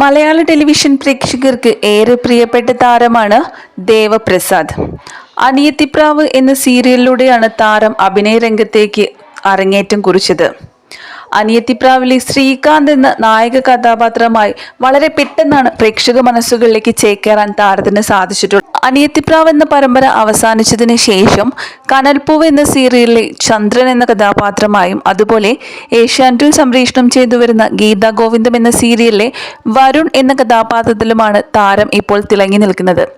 മലയാള television പ്രേക്ഷകർക്ക് ഏറെ പ്രിയപ്പെട്ട താരമാണ് ദേവപ്രസാദ്. അനിയത്തിപ്രാവ് എന്ന സീരിയലിലൂടെയാണ് താരം അഭിനയ രംഗത്തേക്ക് അരങ്ങേറ്റം കുറിച്ചത്. അനിയത്തിപ്രാവിലെ ശ്രീകാന്ത് എന്ന നായക കഥാപാത്രമായി വളരെ പെട്ടെന്നാണ് പ്രേക്ഷക മനസ്സുകളിലേക്ക് ചേക്കേറാൻ താരത്തിന് സാധിച്ചിട്ടുള്ളത്. അനിയത്തിപ്രാവ് എന്ന പരമ്പര അവസാനിച്ചതിന് ശേഷം കനൽപ്പൂവ് എന്ന സീരിയലിലെ ചന്ദ്രൻ എന്ന കഥാപാത്രമായും അതുപോലെ ഏഷ്യാനെറ്റിൽ സംപ്രേഷണം ചെയ്തു വരുന്ന ഗീതാ ഗോവിന്ദം എന്ന സീരിയലിലെ വരുൺ എന്ന കഥാപാത്രത്തിലുമാണ് താരം ഇപ്പോൾ തിളങ്ങി നിൽക്കുന്നത്.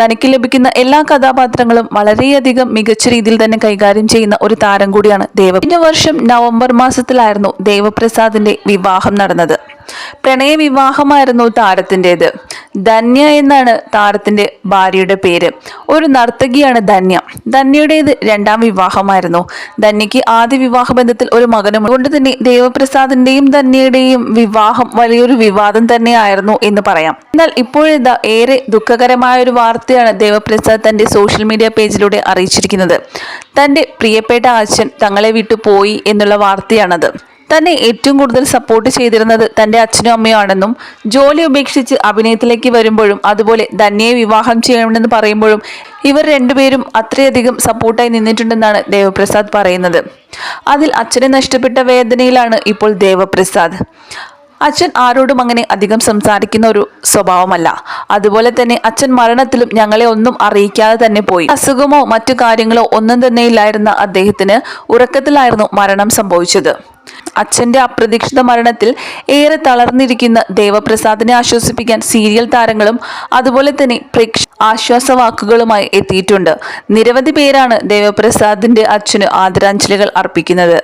തനിക്ക് ലഭിക്കുന്ന എല്ലാ കഥാപാത്രങ്ങളും വളരെയധികം മികച്ച രീതിയിൽ തന്നെ കൈകാര്യം ചെയ്യുന്ന ഒരു താരം കൂടിയാണ് ദേവ. കഴിഞ്ഞ വർഷം നവംബർ മാസത്തിലായിരുന്നു ദേവപ്രസാദിന്റെ വിവാഹം നടന്നത്. പ്രണയ വിവാഹമായിരുന്നു താരത്തിന്റെത്. ധന്യ എന്നാണ് താരത്തിന്റെ ഭാര്യയുടെ പേര്. ഒരു നർത്തകിയാണ് ധന്യ. ധന്യയുടേത് രണ്ടാം വിവാഹമായിരുന്നു. ധന്യയ്ക്ക് ആദ്യ വിവാഹ ബന്ധത്തിൽ ഒരു മകനും അതുകൊണ്ട് തന്നെ ദേവപ്രസാദിന്റെയും ധന്യയുടെയും വിവാഹം വലിയൊരു വിവാദം തന്നെയായിരുന്നു എന്ന് പറയാം. എന്നാൽ ഇപ്പോഴിതാ ഏറെ ദുഃഖകരമായ ഒരു വാർത്തയാണ് ദേവപ്രസാദ് തന്റെ സോഷ്യൽ മീഡിയ പേജിലൂടെ അറിയിച്ചിരിക്കുന്നത്. തന്റെ പ്രിയപ്പെട്ട അച്ഛൻ തങ്ങളെ വിട്ടു പോയി എന്നുള്ള വാർത്തയാണത്. തന്നെ ഏറ്റവും കൂടുതൽ സപ്പോർട്ട് ചെയ്തിരുന്നത് തന്റെ അച്ഛനും അമ്മയും ആണെന്നും ജോലി ഉപേക്ഷിച്ച് അഭിനയത്തിലേക്ക് വരുമ്പോഴും അതുപോലെ ധന്യയെ വിവാഹം ചെയ്യണമെന്ന് പറയുമ്പോഴും ഇവർ രണ്ടുപേരും അത്രയധികം സപ്പോർട്ടായി നിന്നിട്ടുണ്ടെന്നാണ് ദേവപ്രസാദ് പറയുന്നത്. അതിൽ അച്ഛനെ നഷ്ടപ്പെട്ട വേദനയിലാണ് ഇപ്പോൾ ദേവപ്രസാദ്. അച്ഛൻ ആരോടും അങ്ങനെ അധികം സംസാരിക്കുന്ന ഒരു സ്വഭാവമല്ല. അതുപോലെ തന്നെ അച്ഛൻ മരണത്തിലും ഞങ്ങളെ ഒന്നും അറിയിക്കാതെ തന്നെ പോയി. അസുഖമോ മറ്റു കാര്യങ്ങളോ ഒന്നും തന്നെ ഇല്ലായിരുന്ന അദ്ദേഹത്തിന് ഉറക്കത്തിലായിരുന്നു മരണം സംഭവിച്ചത്. അച്ഛന്റെ അപ്രതീക്ഷിത മരണത്തിൽ ഏറെ തളർന്നിരിക്കുന്ന ദേവപ്രസാദിനെ ആശ്വസിപ്പിക്കാൻ സീരിയൽ താരങ്ങളും അതുപോലെ തന്നെ പ്രേക്ഷ ആശ്വാസവാക്കുകളുമായി എത്തിയിട്ടുണ്ട്. നിരവധി പേരാണ് ദേവപ്രസാദിന്റെ അച്ഛന് ആദരാഞ്ജലികൾ അർപ്പിക്കുന്നത്.